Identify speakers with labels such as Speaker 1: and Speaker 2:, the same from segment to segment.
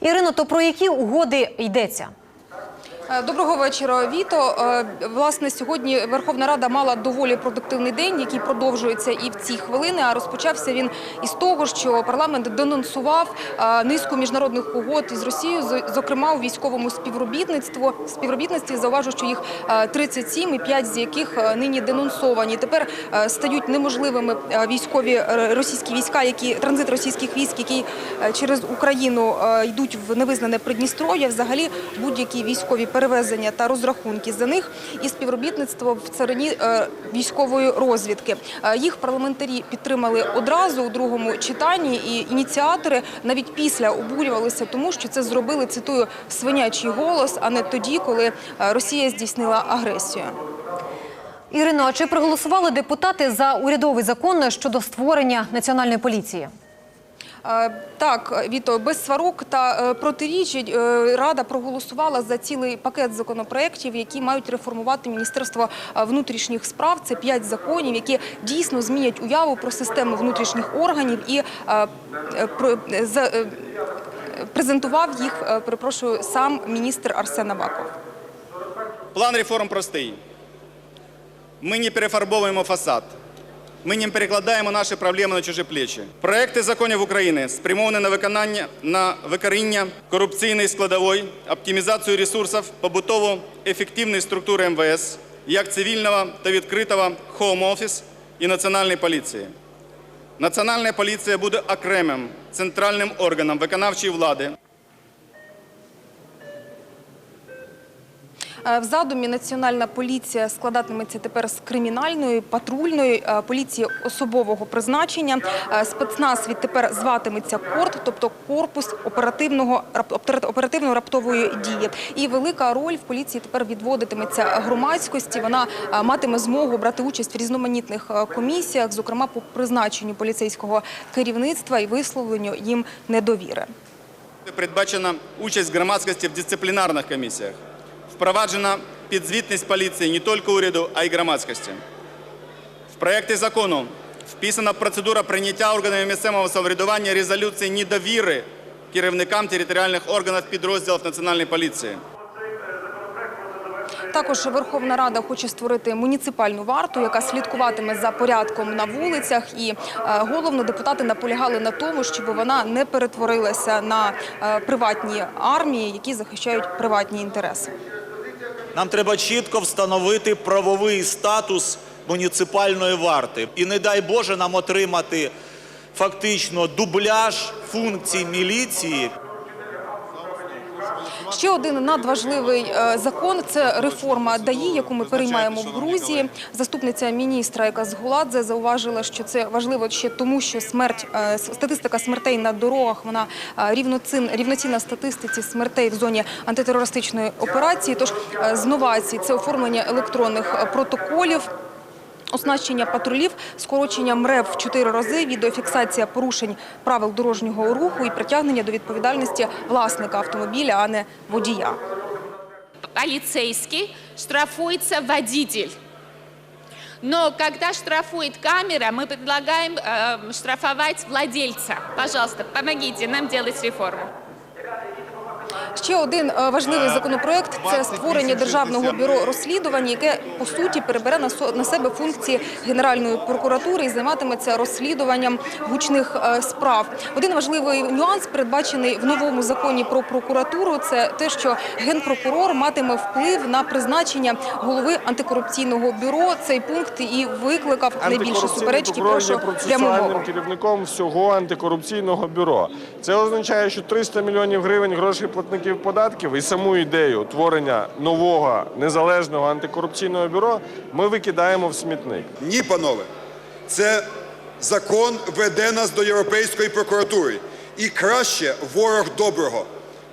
Speaker 1: Ірино, то про які угоди йдеться?
Speaker 2: Е, Доброго вечора, Віто. Е, Власне, сьогодні Верховна Рада мала доволі продуктивний день, який продовжується і в ці хвилини. А розпочався він із того, що парламент денонсував е, низку міжнародних угод із Росією, зокрема у військовому співробітництво співробітництві. Зауважу, що їх е, 37, і 5 з яких нині денонсовані. Тепер стають неможливими військові російські війська, які транзит російських військ, які через Україну йдуть в невизнане Придністров'я. Взагалі будь-які військові перевезення та розрахунки за них і співробітництво в царині е, військової розвідки. Е, Їх парламентарі підтримали одразу у другому читанні, і ініціатори навіть після обурювалися тому, що це зробили цитую свинячий голос, а не тоді, коли е, Росія здійснила агресію.
Speaker 1: Ірино, а чи проголосували депутати за урядовий закон щодо створення національної поліції?
Speaker 2: Е, Так, Віто, без сварок та е, протиріч е, Рада проголосувала за цілий пакет законопроєктів, які мають реформувати Міністерство е, внутрішніх справ. Це п'ять законів, які дійсно змінять уяву про систему внутрішніх органів і про- презентував їх, перепрошую, сам міністр Арсен Аваков.
Speaker 3: План реформ простий. Ми не перефарбовуємо фасад. Ми не перекладаємо наші проблеми на чужі плечі. Проекти законів України спрямовані на виконання на викоріння корупційної складової, оптимізацію ресурсів, побутову ефективної структури МВС, як цивільного та відкритого Home Office і Національної поліції. Національна поліція буде окремим центральним органом виконавчої влади,
Speaker 2: В задумі національна поліція складатиметься тепер з кримінальної, патрульної е, поліції особового призначення. Е, Спецназ відтепер зватиметься КОРТ, тобто корпус оперативного рап- операт- оперативно-раптової дії. І велика роль в поліції тепер відводитиметься громадськості. Вона е, матиме змогу брати участь в різноманітних е, комісіях, зокрема по призначенню поліцейського керівництва і висловленню їм недовіри.
Speaker 3: Передбачена участь громадськості в дисциплінарних комісіях. Впроваджена підзвітність поліції не тільки уряду, а й громадськості. В проєкті закону вписана процедура прийняття органами місцевого самоврядування резолюції недовіри керівникам територіальних органів підрозділів Національної поліції.
Speaker 2: Також Верховна Рада хоче створити муніципальну варту, яка слідкуватиме за порядком на вулицях. І е, головно депутати наполягали на тому, щоб вона не перетворилася на е, приватні армії, які захищають приватні інтереси.
Speaker 4: Нам треба чітко встановити правовий статус муніципальної варти. І не дай Боже нам отримати фактично дубляж функцій міліції.
Speaker 2: Ще один надважливий е, закон це реформа ДАІ, яку ми переймаємо в Грузії. Заступниця міністра, яка з Гуладзе, зауважила, що це важливо ще тому, що смерть е, статистика смертей на дорогах вона е, рівноцін, рівноцінна статистиці смертей в зоні антитерористичної операції. Тож з новацій це оформлення електронних протоколів. Оснащення патрулів, скорочення МРЕВ в чотири рази, відеофіксація порушень правил дорожнього руху і притягнення до відповідальності власника автомобіля, а не водія.
Speaker 5: полицейский, штрафуется водитель. Но когда штрафует камера, мы предлагаем э, штрафовать владельца. Пожалуйста, помогите нам делать реформу.
Speaker 2: Ще один е, важливий законопроект це створення державного бюро розслідувань, яке по суті перебере на себе функції Генеральної прокуратури і займатиметься розслідуванням гучних е, справ. Один важливий нюанс передбачений в новому законі про прокуратуру. Це те, що генпрокурор матиме вплив на призначення голови антикорупційного бюро. Цей пункт і викликав найбільше суперечки. Прошу мову.
Speaker 6: керівником всього антикорупційного бюро. Це означає, що 300 мільйонів гривень грошей платників податків і саму ідею творення нового незалежного антикорупційного бюро ми викидаємо в смітник.
Speaker 7: Ні, панове, це закон веде нас до Європейської прокуратури. І краще ворог доброго.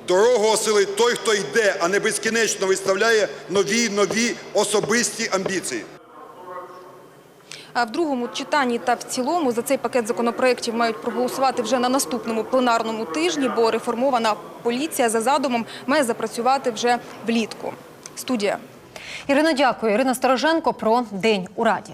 Speaker 7: Дорогу осилить той, хто йде, а не безкінечно виставляє нові нові особисті амбіції.
Speaker 2: В другому читанні та в цілому за цей пакет законопроєктів мають проголосувати вже на наступному пленарному тижні, бо реформована поліція за задумом має запрацювати вже влітку. Студія.
Speaker 1: Ірина, дякую. Ірина Стороженко про день у Раді.